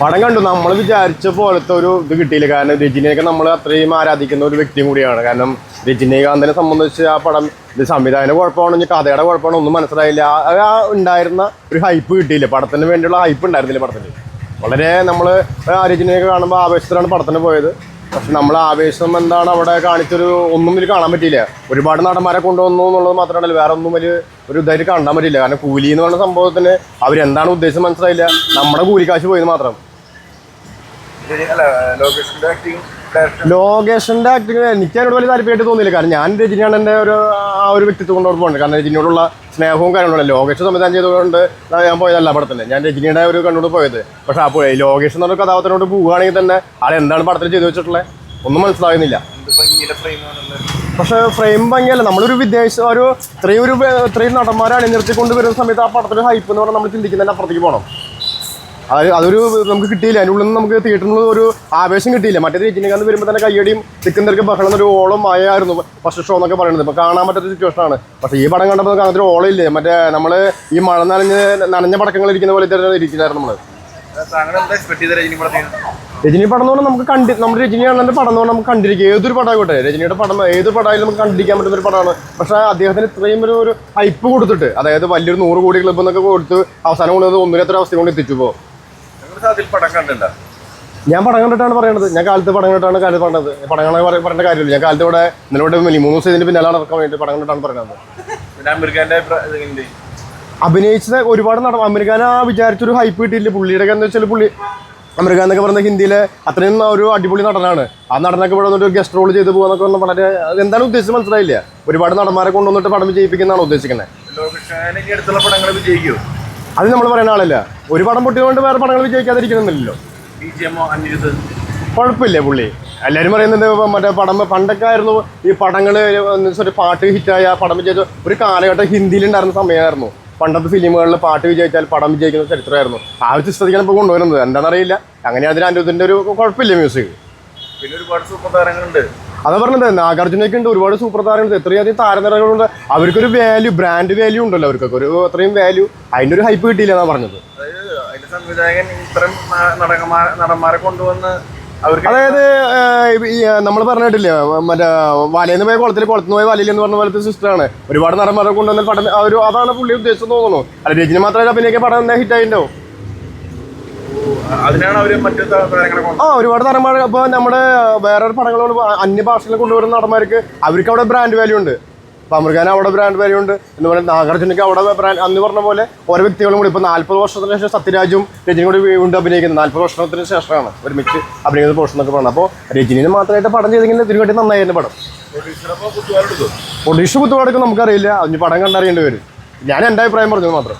പടം കണ്ടു. നമ്മൾ വിചാരിച്ച പോലത്തെ ഒരു ഇത് കിട്ടിയില്ല. കാരണം രജനിയൊക്കെ നമ്മൾ അത്രയും ആരാധിക്കുന്ന ഒരു വ്യക്തിയും കൂടിയാണ്. കാരണം രജനീകാന്തിനെ സംബന്ധിച്ച് ആ പടം ഇത് സംവിധാന കുഴപ്പമാണോ കഥയുടെ കുഴപ്പമാണോ ഒന്നും മനസ്സിലായില്ല. ആ- ആ ഉണ്ടായിരുന്ന ഒരു ഹൈപ്പ് കിട്ടിയില്ല. പടത്തിന് വേണ്ടിയുള്ള ഹൈപ്പ് ഉണ്ടായിരുന്നില്ല പടത്തിന്. വളരെ നമ്മൾ രജനിയൊക്കെ കാണുമ്പോൾ ആവേശത്തിലാണ് പടത്തിന് പോയത്. പക്ഷെ നമ്മൾ ആവേശം എന്താണ് അവിടെ കാണിച്ചൊരു ഒന്നും ഇതിൽ കാണാൻ പറ്റിയില്ല. ഒരുപാട് നടന്മാരെ കൊണ്ടുവന്നു എന്നുള്ളത് മാത്രമല്ല വേറെ ഒന്നും വലിയ ഒരു ഇതായിട്ട് കാണാൻ പറ്റില്ല കാരണം കൂലി എന്ന് പറയുന്ന സംഭവത്തിന് അവരെന്താണ് ഉദ്ദേശം മനസ്സിലായില്ല. നമ്മുടെ കൂലിക്കാശ് പോയത് മാത്രം. ലോകേഷന്റെ ആക്ടിങ് എനിക്ക് അതിനോട് വലിയ താല്പര്യമായിട്ട് തോന്നിയില്ല. കാരണം ഞാൻ രജനിയാണ് എന്റെ ഒരു ആ ഒരു വ്യക്തിത്വം കൊണ്ട് പോകുന്നത് കാരണം രജനിയോടുള്ള സ്നേഹവും കാര്യങ്ങളും ലോകേഷ് സംവിധാനം ചെയ്തുകൊണ്ട് ഞാൻ പോയതല്ല പടത്തിൽ ഞാൻ രജനിയുടെ ഒരു കണ്ണോട് പോയത്. പക്ഷെ അപ്പോൾ ലോകേഷ് എന്നൊരു കഥാപാത്രത്തിനോട് പോവുകയാണെങ്കിൽ തന്നെ ആൾ എന്താണ് പടത്തിൽ ചെയ്തു വെച്ചിട്ടുള്ളത് ഒന്നും മനസ്സിലാകുന്നില്ല. പക്ഷെ ഫ്രെയിം ഭംഗിയല്ല. നമ്മളൊരു വിദേശ ഒരു ഇത്രയും ഒരു ഇത്രയും നടന്മാരെ അണിനിർത്തിക്കൊണ്ട് വരുന്ന സമയത്ത് ആ പടത്തിൽ ഹൈപ്പ് എന്ന് പറഞ്ഞാൽ നമ്മൾ ചിന്തിക്കുന്നതിന്റെ അപ്പുറത്തേക്ക് പോകണം അത് അതൊരു നമുക്ക് കിട്ടിയില്ല. അതിനുള്ളിൽ നിന്ന് നമുക്ക് തിയേറ്ററിൽ ഒരു ആവേശം കിട്ടിയില്ല. മറ്റേ രജനികാന്ത് വരുമ്പോൾ തന്നെ കയ്യടിയും തിക്കുന്നർക്ക് ബഹളം ഒരു ഓളം ആയായിരുന്നു ഫസ്റ്റ് ഷോ എന്നൊക്കെ പറയുന്നത്. ഇപ്പോൾ കാണാൻ പറ്റാത്ത സിറ്റുവേഷൻ ആണ്. പക്ഷേ ഈ പടം കണ്ടപ്പോൾ നമുക്ക് അങ്ങനത്തെ ഒരു മറ്റേ നമ്മൾ ഈ മഴ നനഞ്ഞ് നനഞ്ഞ പടക്കങ്ങൾ ഇരിക്കുന്ന പോലെ തന്നെ ഇരിക്കുന്നായിരുന്നു നമ്മൾ രജനി പടം എന്ന് പറഞ്ഞാൽ നമുക്ക് കണ്ടി നമ്മുടെ രജനി അണ്ണന്റെ പടം എന്ന് പറഞ്ഞാൽ നമുക്ക് കണ്ടിരിക്കുക ഏതൊരു പടമായിക്കോട്ടെ രജനിയുടെ പടം ഏത് പടമായാലും നമുക്ക് കണ്ടിരിക്കാൻ പറ്റുന്ന ഒരു പടമാണ്. പക്ഷേ അദ്ദേഹത്തിന് ഇത്രയും ഒരു ഒരു ഹൈപ്പ് കൊടുത്തിട്ട് അതായത് വലിയൊരു നൂറ് കോടി ക്ലബ്ബ് എന്നൊക്കെ കൊടുത്ത് അവസാനം കൊണ്ടുവന്നത് ഒന്നിനത്ര അവസ്ഥ കൊണ്ട് എത്തിച്ചു ഇപ്പോൾ നിങ്ങൾ അതിൽ പടം കണ്ടില്ല. ഞാൻ പടം കണ്ടിട്ടാണ് പറയണത്. ഞാൻ കാലത്ത് പടം കണ്ടിട്ടാണ് കാര്യം പറഞ്ഞത്. പടം പറ- പറയേണ്ട കാര്യമില്ല. ഞാൻ കാലത്ത് ഇവിടെ നിലവിടെ മൂന്ന് ദിവസം ഇതിന് പിന്നാലെ നടക്കാൻ വേണ്ടി പടം കണ്ടിട്ടാണ് പറയുന്നത് അഭിനയിച്ചത് അഭിനയിച്ച ഒരുപാട് നട അമീർഖാൻ ആ വിചാരിച്ചൊരു ഹൈപ്പ് കിട്ടിയില്ല പുള്ളിയുടെ എന്ന് വെച്ചാൽ പുള്ളി അമീർഖാൻ എന്നൊക്കെ പറയുന്ന ഹിന്ദിയിലെ അത്രയും ഒരു അടിപൊളി നടനാണ്. ആ നടനൊക്കെ ഇവിടെ വന്നിട്ട് ഗസ്റ്റ് റോൾ ചെയ്ത് പോകാന്നൊക്കെ പറഞ്ഞാൽ വളരെ എന്താണ് ഉദ്ദേശിച്ചത് മനസ്സിലായില്ല? ഒരുപാട് നടന്മാരെ കൊണ്ടുവന്നിട്ട് പടം വിജയിപ്പിക്കുന്നതാണ് ഉദ്ദേശിക്കുന്നത്. അത് നമ്മൾ പറയുന്ന ആളല്ല. ഒരു പടം പൊട്ടിയതുകൊണ്ട് വേറെ പടങ്ങൾ വിജയിക്കാതിരിക്കണമെന്നില്ലല്ലോ കുഴപ്പമില്ല പുള്ളി? എല്ലാവരും പറയുന്നുണ്ട് മറ്റേ പടം പണ്ടൊക്കെ ആയിരുന്നു ഈ പടങ്ങൾ ഒരു പാട്ട് ഹിറ്റായ പടം വിജയിച്ച ഒരു കാലഘട്ടം ഹിന്ദിയിലുണ്ടായിരുന്ന സമയമായിരുന്നു. പണ്ടത്തെ ഫിലിമുകളിൽ പാട്ട് വിജയിച്ചാൽ പടം വിജയിക്കുന്ന ചരിത്രമായിരുന്നു. ആ ഒരു ചിത്രത്തിലാണ് ഇപ്പോൾ കൊണ്ടുവരുന്നത്. എന്താണെന്നറിയില്ല. അങ്ങനെ അതിന് അനുഭവത്തിന്റെ ഒരു കുഴപ്പമില്ല മ്യൂസിക്? പിന്നെ ഒരുപാട് സൂപ്പർ താരങ്ങളുണ്ട്. അതാ പറഞ്ഞത് നാഗാർജുനൊക്കെ ഉണ്ട് ഒരുപാട് സൂപ്പർ താരങ്ങളുണ്ട്. എത്രയധികം താരനിരകളുണ്ട്. അവർക്കൊരു വാല്യൂ ബ്രാൻഡ് വാല്യൂ ഉണ്ടല്ലോ അവർക്കൊക്കെ. ഒരു അത്രയും വാല്യൂ അതിന്റെ ഒരു ഹൈപ്പ് കിട്ടിയില്ല എന്നാ പറഞ്ഞത്. സംവിധായകൻ നടന്മാരെ കൊണ്ടുവന്ന് അതായത് നമ്മൾ പറഞ്ഞിട്ടില്ലേ മറ്റേ വലയെന്ന് പോയ കുളത്തിൽ കുളത്തുനിന്ന് പോയ വലയിൽ എന്ന് പറഞ്ഞ പോലത്തെ സിസ്റ്ററാണ് ഒരുപാട് നടന്മാരെ കൊണ്ടുവന്ന പടം ഒരു അതാണ് പുള്ളി ഉദ്ദേശിച്ചു തോന്നുന്നു. അല്ല രജനി മാത്രമല്ല അഭിനയിക്കാൻ പടം എന്താ ഹിറ്റ് ആ ഒരുപാട് നടന്മാർ ഇപ്പൊ നമ്മുടെ വേറെ പടങ്ങളോട് അന്യ ഭാഷയിൽ കൊണ്ടുവരുന്ന നടന്മാർക്ക് അവർക്ക് അവിടെ ബ്രാൻഡ് വാല്യൂ ഉണ്ട് അമൃകാൻ അവിടെ ബ്രാൻഡ് വാല്യൂ ഉണ്ട്. എന്ന് പറഞ്ഞാൽ നാഗാർജുനക്ക് അവിടെ ബ്രാൻഡ് അന്ന് പറഞ്ഞ പോലെ ഓരോ വ്യക്തികളും കൂടി. ഇപ്പൊ നാല്പത് വർഷത്തിന് ശേഷം സത്യരാജും രജനി കൂടി വീണ്ടും അഭിനയിക്കുന്നത്. നാല്പത് വർഷത്തിന് ശേഷമാണ് ഒരുമിച്ച് അഭിനയിക്കുന്ന പോർഷൻ എന്നൊക്കെ പറഞ്ഞത്. അപ്പോൾ രജനിന് മാത്രമായിട്ട് പടം ചെയ്തെങ്കിൽ ഇതിനുവേണ്ടി നന്നായിരുന്നു പടം. ഒഡീഷ കുത്തുപാടൊക്കെ നമുക്കറിയില്ല. അതിന് പടം കണ്ടറിയേണ്ടി വരും. ഞാൻ എന്റെ അഭിപ്രായം പറഞ്ഞത് മാത്രം.